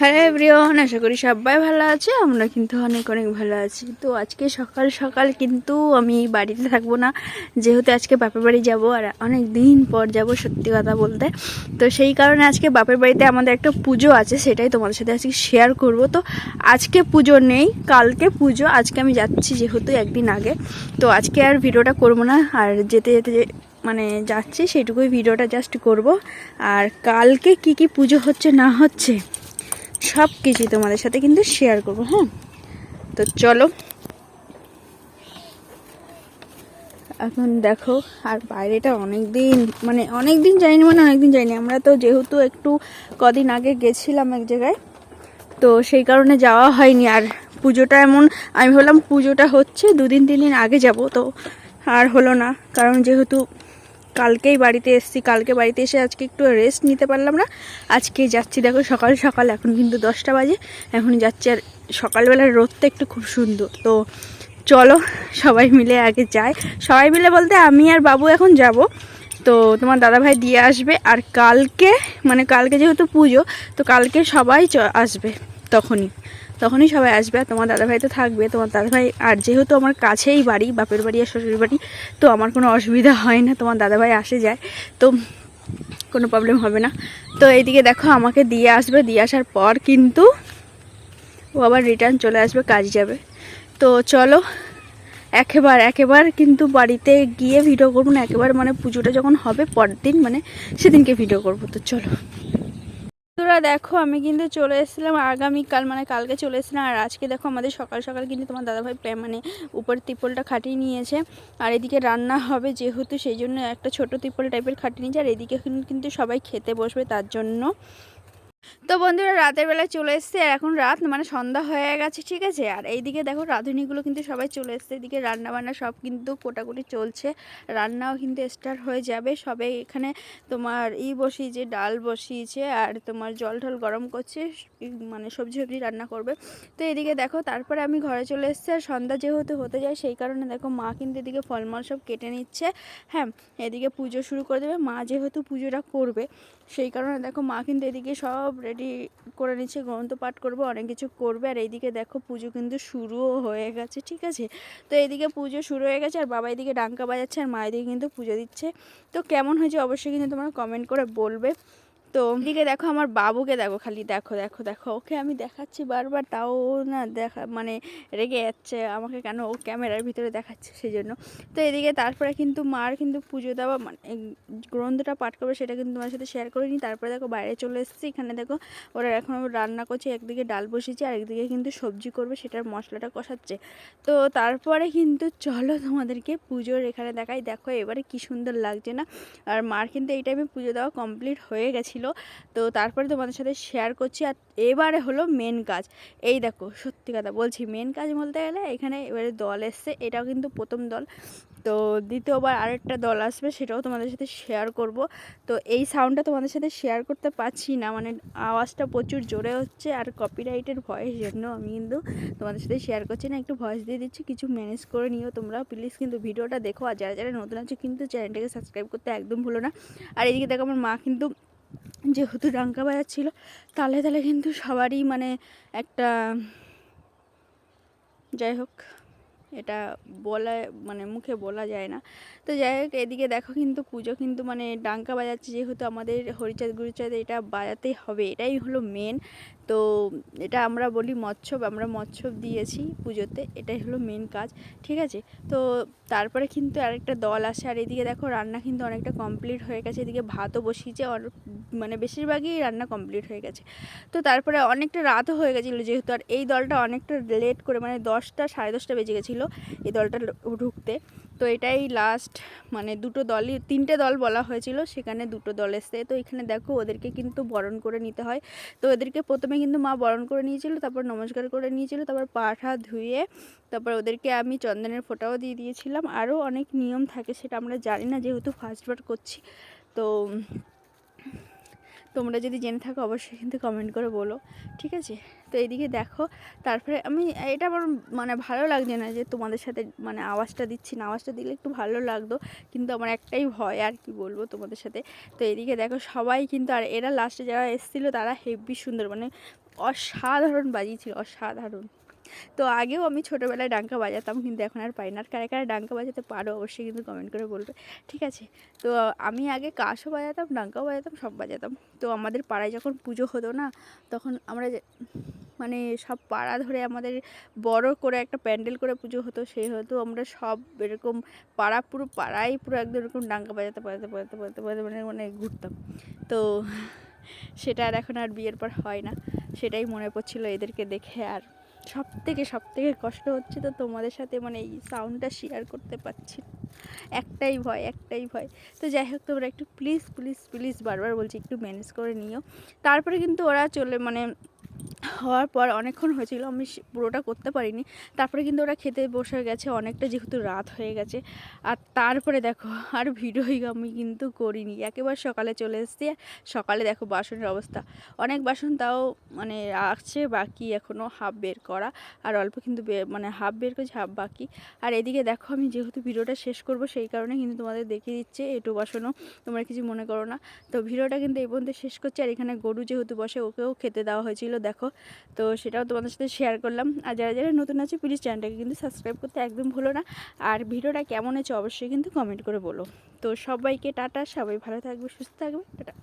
Hello everyone, আশা করি সবাই ভালো আছে, আমরা কিন্তু অনেক অনেক ভালো আছি। তো আজকে সকাল সকাল কিন্তু আমি বাড়িতে থাকব না, যেহেতু আজকে বাপের বাড়ি যাব আর অনেক দিন পর যাব সত্যি কথা বলতে। তো সেই কারণে আজকে বাপের বাড়িতে আমাদের একটা পুজো আছে, সেটাই তোমাদের সাথে আজকে শেয়ার করব। তো আজকে পুজো নেই, কালকে পুজো, আজকে আমি যাচ্ছি যেহেতু একদিন আগে। তো আজকে আর ভিডিওটা করব না, আর যেতে যেতে যে মানে যাচ্ছি সেটুকুই ভিডিওটা জাস্ট করব। আর কালকে কি কি পুজো হচ্ছে না হচ্ছে সব কিছুই তোমাদের সাথে কিন্তু শেয়ার করব হ্যাঁ? তো চলো। এখন দেখো, আর বাইরেটা অনেক দিন মানে অনেক দিন যাইনি মানে অনেক দিন যাইনি। আমরা তো যেহেতু একটু কদিন আগে গেছিলাম এক জায়গায়, তো সেই কারণে যাওয়া হয়নি। আর পুজোটা এমন, আমি ভাবলাম পুজোটা হচ্ছে, দুদিন তিন দিন আগে যাব, তো আর হলো না। কারণ যেহেতু কালকেই বাড়িতে এসেছি, কালকে বাড়িতে এসে আজকে একটু রেস্ট নিতে পারলাম না। আজকে যাচ্ছি দেখো সকাল সকাল, এখন কিন্তু দশটা বাজে, এখন যাচ্ছি আর সকালবেলার রোদটা একটু খুব সুন্দর। তো চলো, সবাই মিলে আগে যাই। সবাই মিলে বলতে আমি আর বাবু এখন যাব। তো তোমার দাদাভাই দিয়ে আসবে, আর কালকে মানে কালকে যেহেতু পুজো, তো কালকে সবাই আসবে। তখনই তখনই সবাই আসবে, আর তোমার দাদাভাই তো থাকবে, তোমার দাদাভাই, আর যেহেতু আমার কাছেই বাড়ি, বাপের বাড়ি আর শ্বশুর বাড়ি, তো আমার কোনো অসুবিধা হয় না, তোমার দাদাভাই আসে যায়, তো কোনো প্রবলেম হবে না। তো এইদিকে দেখো আমাকে দিয়ে আসবে, দিয়ে আসার পর কিন্তু ও আবার রিটার্ন চলে আসবে, কাজ যাবে। তো চলো, একেবার একেবার কিন্তু বাড়িতে গিয়ে ভিডিও করব না, একেবারে মানে পুজোটা যখন হবে পরের দিন মানে সেদিনকে ভিডিও করব, তো চলো। তোরা দেখো, আমি কিন্তু চলে এসেছিলাম আগামীকাল মানে কালকে চলে এসেছিলাম। আর আজকে দেখো আমাদের সকাল সকাল কিন্তু তোমার দাদাভাই মানে উপর তিপলটা খাটিয়ে নিয়েছে। আর এদিকে রান্না হবে যেহেতু, সেই জন্য একটা ছোট তিপল টাইপের খাটিয়ে নিয়েছে। আর এদিকে কিন্তু সবাই খেতে বসবে তার জন্য। তো বন্ধুরা রাতের বেলায় চলে এসছে আর এখন রাত মানে সন্ধ্যা হয়ে গেছে, ঠিক আছে? আর এইদিকে দেখো রাঁধুনিগুলো কিন্তু সবাই চলে এসছে, এদিকে রান্না বান্না সব কিন্তু কোটাকুটি চলছে। রান্নাও কিন্তু স্টার্ট হয়ে যাবে। সবাই এখানে তোমার ই বসিয়েছে, ডাল বসিয়েছে, আর তোমার জল টল গরম করছে মানে সবজি সবজি রান্না করবে। তো এদিকে দেখো, তারপরে আমি ঘরে চলে এসেছি আর সন্ধ্যা যেহেতু হতে যায়, সেই কারণে দেখো মা কিন্তু এদিকে ফলমল সব কেটে নিচ্ছে। হ্যাঁ এদিকে পুজো শুরু করে দেবে। মা যেহেতু পুজোটা করবে, সেই কারণে দেখো মা কিন্তু এদিকে সব রেডি করে নিচ্ছে, গ্রন্থ পাঠ করব, অনেক কিছু করবে। আর এইদিকে দেখো পুজো কিন্তু শুরুও হয়ে গেছে, ঠিক আছে? তো এইদিকে পুজো শুরু হয়ে গেছে, আর বাবা এদিকে ডাঙ্কা বাজাচ্ছে, আর মা এদিকে কিন্তু পুজো দিচ্ছে। তো কেমন হয়েছে অবশ্যই কিন্তু তোমরা কমেন্ট করে বলবে। তো এদিকে দেখো আমার বাবুকে দেখো, খালি দেখো দেখো দেখো। ওকে আমি দেখাচ্ছি বারবার, তাও না দেখা মানে রেগে যাচ্ছে। আমাকে কেন ও ক্যামেরার ভিতরে দেখাচ্ছে সেই জন্য তো এদিকে তারপরে কিন্তু মার কিন্তু পুজো দেওয়া মানে গ্রন্থটা পাঠ করবে সেটা কিন্তু তোমার সাথে শেয়ার করিনি। তারপরে দেখো বাইরে চলে এসেছি, এখানে দেখো ওরা এখন রান্না করছে, একদিকে ডাল বসিয়েছে আর একদিকে কিন্তু সবজি করবে, সেটার মশলাটা কষাচ্ছে। তো তারপরে কিন্তু চলো তোমাদেরকে পুজোর এখানে দেখাই। দেখো এবারে কি সুন্দর লাগছে না। আর মার কিন্তু এই টাইমে পুজো দেওয়া কমপ্লিট হয়ে গেছিল তো তারপরে তোমাদের সাথে শেয়ার করছি আর এবারে হলো মেন কাজ। এই দেখো, সত্যি কথা বলছি মেন কাজ বলতে গেলে এখানে এবারে দল এসছে, এটাও কিন্তু প্রথম দল। তো দ্বিতীয়বার আরেকটা দল আসবে, সেটাও তোমাদের সাথে শেয়ার করব। তো এই সাউন্ডটা তোমাদের সাথে শেয়ার করতে পারছি না মানে আওয়াজটা প্রচুর জোরে হচ্ছে আর কপিরাইটের ভয়েস জন্য আমি কিন্তু তোমাদের সাথে শেয়ার করছি না, একটু ভয়েস দিয়ে দিচ্ছি, কিছু ম্যানেজ করে নিও তোমরা। প্লিজ কিন্তু ভিডিওটা দেখো, আর যারা যারা নতুন আছে কিন্তু চ্যানেলটাকে সাবস্ক্রাইব করতে একদম ভুলো না। আর এদিকে দেখো আমার মা কিন্তু যেহেতু ডাঙ্কা বাজার ছিল, তাহলে তাহলে কিন্তু সবারই মানে একটা যাই হোক, এটা বলা মানে মুখে বলা যায় না। তো যাই হোক, এদিকে দেখো কিন্তু পুজো কিন্তু মানে ডাঙ্কা বাজাচ্ছে, যেহেতু আমাদের হরিচাঁদ গুরুচাঁদ এটা বাজাতেই হবে, এটাই হলো মেন তো এটা আমরা বলি মৎস্যব আমরা মৎস্যব দিয়েছি পুজোতে, এটাই হলো মেন কাজ, ঠিক আছে? তো তারপরে কিন্তু আরেকটা দল আসে, আর এদিকে দেখো রান্না কিন্তু অনেকটা কমপ্লিট হয়ে গেছে, এদিকে ভাতও বসিয়েছে মানে বেশিরভাগই রান্না কমপ্লিট হয়ে গেছে। তো তারপরে অনেকটা রাতও হয়ে গেছিল যেহেতু, আর এই দলটা অনেকটা লেট করে মানে দশটা সাড়ে দশটা বেজে গেছিল এই দলটা ঢুকতে। তো এটাই লাস্ট মানে দুটো দলই, তিনটে দল বলা হয়েছিল, সেখানে দুটো দল এসছে। তো এখানে দেখো, ওদেরকে কিন্তু বরণ করে নিতে হয়। তো ওদেরকে প্রথমে কিন্তু মা বরণ করে নিয়েছিল, তারপর নমস্কার করে নিয়েছিল, তারপর পাঠা ধুয়ে, তারপর ওদেরকে আমি চন্দনের ফোঁটাও দিয়ে দিয়েছিলাম। আরও অনেক নিয়ম থাকে, সেটা আমরা জানি না, যেহেতু ফার্স্টবার করছি। তো তোমরা যদি জেনে থাকো, অবশ্যই কিন্তু কমেন্ট করে বলো, ঠিক আছে? তো এইদিকে দেখো, তারপরে আমি, এটা আমার মানে ভালো লাগছে না যে তোমাদের সাথে মানে আওয়াজটা দিচ্ছি না, আওয়াজটা দিলে একটু ভালো লাগতো, কিন্তু আমার একটাই ভয় আর কি বলব তোমাদের সাথে। তো এদিকে দেখো, সবাই কিন্তু, আর এরা লাস্টে যারা এসেছিল, তারা হেভি সুন্দর মানে অসাধারণ বাজিয়েছিল, অসাধারণ। তো আগেও আমি ছোটোবেলায় ডাঙ্কা বাজাতাম, কিন্তু এখন আর পাই না। আর কারে কারে ডাঙ্কা বাজাতে পারো, অবশ্যই কিন্তু কমেন্ট করে বলবে। ঠিক আছে? তো আমি আগে কাশও বাজাতাম, ডাঙ্কাও বাজাতাম, সব বাজাতাম। তো আমাদের পাড়ায় যখন পুজো হতো না, তখন আমরা মানে সব পাড়া ধরে আমাদের বড় করে একটা প্যান্ডেল করে পুজো হতো, সেই হতো আমরা সব এরকম পাড়া, পুরো পাড়াই পুরো একদম এরকম ডাঙ্কা বাজাতে বাজাতে বাজাতে বাজাতে বাজাতে মানে মানে ঘুরতাম। তো সেটা আর এখন আর বিয়ের পর হয় না। সেটাই মনে পড়ছিল এদেরকে দেখে আর সব থেকে সব থেকে কষ্ট হচ্ছে তো তোমাদের সাথে মানে এই সাউন্ডটা শেয়ার করতে পারছি। একটাই ভয় একটাই ভয় তো যাই হোক, তোমরা একটু প্লিজ প্লিজ প্লিজ বারবার বলছি, একটু ম্যানেজ করে নিও তারপরে কিন্তু ওরা চলে মানে হওয়ার পর অনেকক্ষণ হয়েছিল, আমি পুরোটা করতে পারিনি। তারপরে কিন্তু ওরা খেতে বসে গেছে, অনেকটা যেহেতু রাত হয়ে গেছে। আর তারপরে দেখো, আর ভিডিওই আমি কিন্তু করিনি। একেবারে সকালে চলে এসেছি সকালে দেখো বাসনের অবস্থা। অনেক বাসন তাও মানে আছে বাকি এখনও হাফ বের করা। আর অল্প কিন্তু মানে হাফ বের করেছি, হাফ বাকি। আর এদিকে দেখো, আমি যেহেতু ভিডিওটা শেষ করব, সেই কারণে কিন্তু তোমাদের দেখিয়ে দিচ্ছে, এটু বাসনও তোমরা কিছু মনে করো না। তো ভিডিওটা কিন্তু এই পর্যন্ত শেষ করছি, আর এখানে গরু যেহেতু বসে, ওকেও খেতে দেওয়া হয়েছিল। দেখো। তো সেটাও তোমাদের সাথে শেয়ার করলাম। আর যারা যারা নতুন আছে প্লিজ চ্যানেলটাকে কিন্তু সাবস্ক্রাইব করতে একদম ভুলো না। আর ভিডিওটা কেমন আছে অবশ্যই কিন্তু কমেন্ট করে বলো। তো সবাইকে টাটা, সবাই ভালো থাকবে, সুস্থ থাকবে, টাটা।